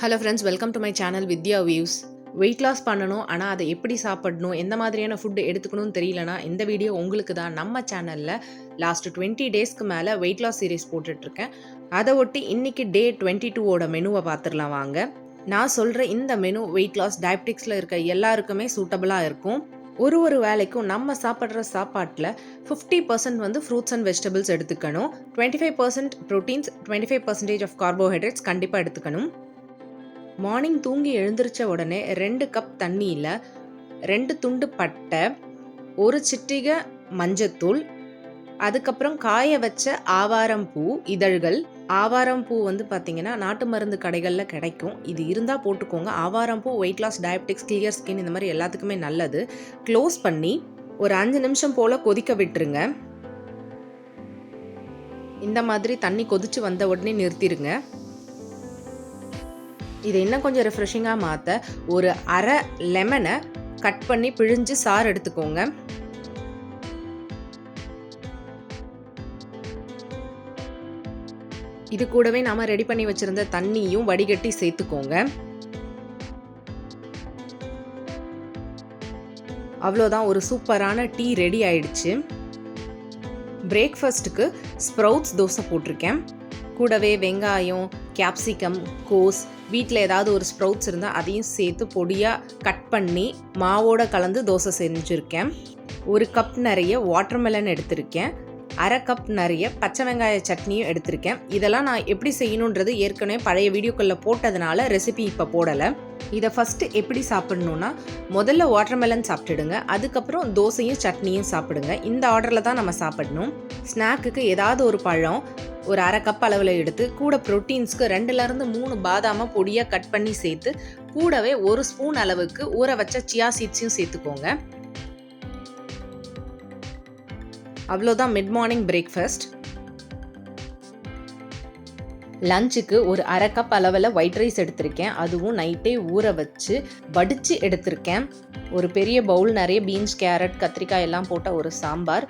Hello friends welcome to my channel Vidya views weight loss பண்ணணும் ஆனால் அதை எப்படி சாப்பிடணும் எந்த மாதிரியான ஃபுட்டு எடுத்துக்கணும்னு தெரியலனா இந்த வீடியோ உங்களுக்கு தான் நம்ம சேனலில் லாஸ்ட் டுவெண்ட்டி டேஸ்க்கு மேலே வெயிட் லாஸ் சீரீஸ் போட்டுட்ருக்கேன். அதை ஒட்டி இன்னைக்கு டே டுவெண்ட்டி டூவோட மெனுவை பார்த்துடலாம் வாங்க. நான் சொல்கிற இந்த மெனு வெயிட் லாஸ் டயபெட்டிக்ஸில் இருக்க எல்லாருக்குமே சூட்டபுளாக இருக்கும். ஒரு ஒரு வேலைக்கும் நம்ம சாப்பிட்ற சாப்பாட்டில் ஃபிஃப்டி பர்சன்ட் வந்து ஃப்ரூட்ஸ் அண்ட் வெஜிடபிள்ஸ் எடுத்துக்கணும். Twenty five percent proteins twenty five percentage of carbohydrates கண்டிப்பாக எடுத்துக்கணும். மார்னிங் தூங்கி எழுந்திரிச்ச உடனே ரெண்டு கப் தண்ணியில் ரெண்டு துண்டு பட்டை ஒரு சிட்டிகை மஞ்சத்தூள் அதுக்கப்புறம் காய வச்ச ஆவாரம் பூ இதழ்கள். ஆவாரம் பூ வந்து பார்த்தீங்கன்னா நாட்டு மருந்து கடைகளில் கிடைக்கும். இது இருந்தால் போட்டுக்கோங்க. ஆவாரம் பூ weight loss diabetics clear skin இந்த மாதிரி எல்லாத்துக்குமே நல்லது. க்ளோஸ் பண்ணி ஒரு அஞ்சு நிமிஷம் போல் கொதிக்க விட்டுருங்க. இந்த மாதிரி தண்ணி கொதிச்சு வந்த உடனே நிறுத்திடுங்க இதை இன்னும் கொஞ்சம் ரெஃப்ரெஷிங்காக மாற்ற ஒரு அரை லெமனை கட் பண்ணி பிழிஞ்சு சாறு எடுத்துக்கோங்க. இது கூடவே நாம ரெடி பண்ணி வச்சிருந்த தண்ணியும் வடிகட்டி சேர்த்துக்கோங்க. அவ்வளோதான் ஒரு சூப்பரான டீ ரெடி ஆயிடுச்சு. பிரேக்ஃபாஸ்ட்டுக்கு ஸ்ப்ரவுட்ஸ் தோசை போட்டிருக்கேன். கூடவே வெங்காயம் கேப்சிகம் கோஸ் வீட்டில் ஏதாவது ஒரு ஸ்ப்ரவுட்ஸ் இருந்தால் அதையும் சேர்த்து பொடியாக கட் பண்ணி மாவோட கலந்து தோசை செஞ்சுருக்கேன். ஒரு கப் நிறைய வாட்டர்மெலன் எடுத்திருக்கேன். அரை கப் நிறைய பச்சை வெங்காய சட்னியும் எடுத்திருக்கேன். இதெல்லாம் நான் எப்படி செய்யணுன்றது ஏற்கனவே பழைய வீடியோக்களில் போட்டதுனால ரெசிபி இப்போ போடலை. இதை ஃபஸ்ட்டு எப்படி சாப்பிடணுன்னா முதல்ல வாட்டர்மெலன் சாப்பிட்டுடுங்க. அதுக்கப்புறம் தோசையும் சட்னியும் சாப்பிடுங்க. இந்த ஆர்டரில் தான் நம்ம சாப்பிடணும். ஸ்நாக்குக்கு ஏதாவது ஒரு பழம் ஒரு அரை கப் அளவில் எடுத்து கூட ப்ரோட்டீன்ஸ்க்கு ரெண்டுலேருந்து மூணு பாதாமை பொடியாக கட் பண்ணி சேர்த்து கூடவே ஒரு ஸ்பூன் அளவுக்கு ஊற வச்ச சியா சீட்ஸையும் சேர்த்துக்கோங்க. அவ்வளோதான் மிட் மார்னிங் பிரேக்ஃபாஸ்ட் லஞ்சுக்கு ஒரு அரை கப் அளவில் ஒயிட் ரைஸ் எடுத்திருக்கேன். அதுவும் நைட்டே ஊற வச்சு வடித்து எடுத்திருக்கேன். ஒரு பெரிய பவுல் நிறைய பீன்ஸ் கேரட் கத்திரிக்காய் எல்லாம் போட்ட ஒரு சாம்பார்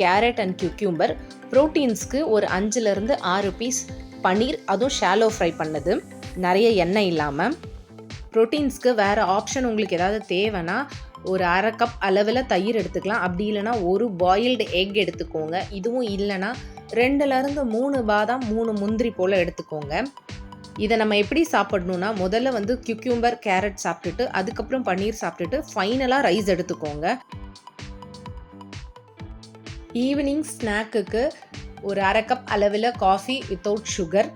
கேரட் அண்ட் கியூக்யூம்பர் ப்ரோட்டீன்ஸ்க்கு ஒரு அஞ்சுலேருந்து ஆறு பீஸ் பன்னீர் அதுவும் ஷாலோ ஃப்ரை பண்ணது. நிறைய எண்ணெய் இல்லாமல் ப்ரோட்டீன்ஸ்க்கு வேறு ஆப்ஷன் உங்களுக்கு ஏதாவது தேவைன்னா ஒரு அரை கப் அளவில் தயிர் எடுத்துக்கலாம். அப்படி இல்லைனா ஒரு பாயில்டு எக் எடுத்துக்கோங்க. இதுவும் இல்லைன்னா ரெண்டுலேருந்து மூணு பாதாம் மூணு முந்திரி போல் எடுத்துக்கோங்க. இதை நம்ம எப்படி சாப்பிடணும்னா முதல்ல வந்து கியூக்யூம்பர் கேரட் சாப்பிட்டுட்டு அதுக்கப்புறம் பன்னீர் சாப்பிட்டுட்டு ஃபைனலாக ரைஸ் எடுத்துக்கோங்க. ஈவினிங் ஸ்நாக்குக்கு ஒரு அரை கப் அளவில் காஃபி வித்தவுட் சுகர்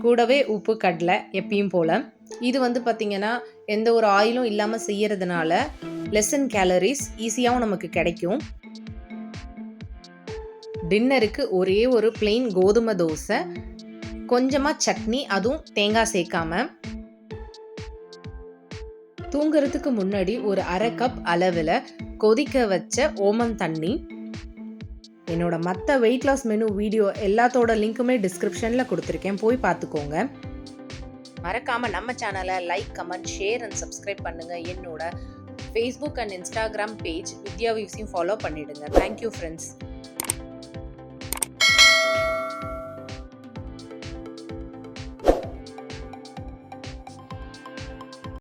கூடவே உப்பு கடலை எப்பயும் போல். இது வந்து பார்த்திங்கன்னா எந்த ஒரு ஆயிலும் இல்லாமல் செய்யறதுனால லெசன் கேலரிஸ் ஈஸியாகவும் நமக்கு கிடைக்கும். டின்னருக்கு ஒரே ஒரு பிளெயின் கோதுமை தோசை கொஞ்சமாக சட்னி அதுவும் தேங்காய் சேர்க்காம. தூங்குறதுக்கு முன்னாடி ஒரு அரை கப் அளவில் கொதிக்க வச்ச ஓமம் தண்ணி. என்னோட மற்ற வெயிட் லாஸ் மெனு வீடியோ எல்லாத்தோட லிங்க்குமே டிஸ்கிரிப்ஷனில் கொடுத்துருக்கேன். போய் பார்த்துக்கோங்க. மறக்காமல் நம்ம சேனலை like comment share and subscribe பண்ணுங்கள் என்னோட Facebook and Instagram page Vidya வியூஸையும் follow பண்ணிவிடுங்க தேங்க்யூ ஃப்ரெண்ட்ஸ்